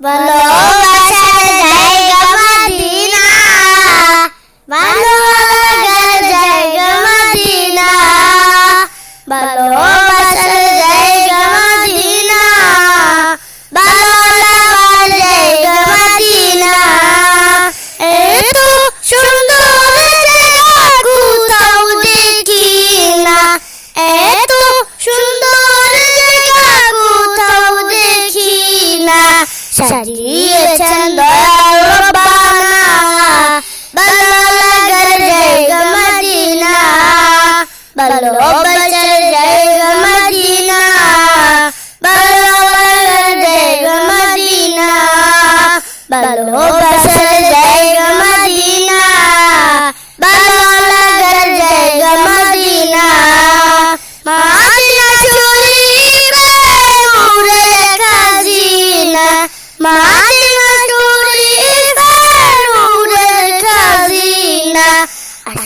ভালোবাসার জায়গা মদিনা ভালো লাগার জায়গা মদিনা ভালোবাসার ভালোবাসার জায়গা মদিনা ভালো লাগার জায়গা মদিনা ভালোবাসার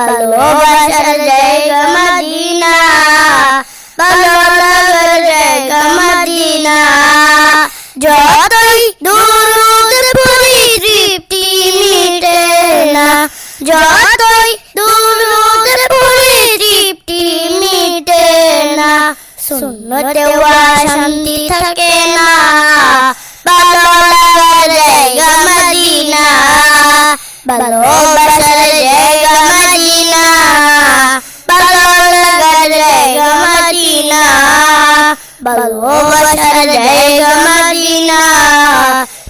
ভালোবাসার জায়গা মদিনা ভালো জায়গা মদিনা যতই দুরুদ পড়ি তৃপ্তি মিটে না যতই দুরুদ পড়ি তৃপ্তি মিটে না শূন্যতে শান্তি থাকে না ভালো জায়গা মদিনা ভালোবাসার ভালোবাসার জায়গা মদিনা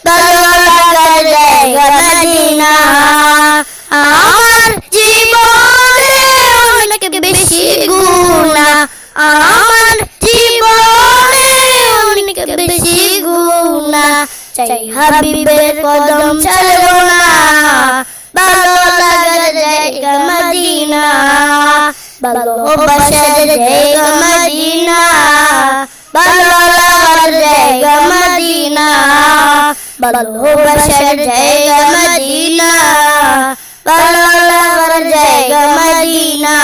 ভালো লাগার জায়গা মদিনা আমার জীবনে অনেক বেশি গুণা আমার জীবনে বেশি গুণা চাই কদম ছাড়বো না মদিনা ভালোবাসার মদিনা بلولا جائے مدینہ بلو بشر جائے مدینہ بلولا جائے مدینہ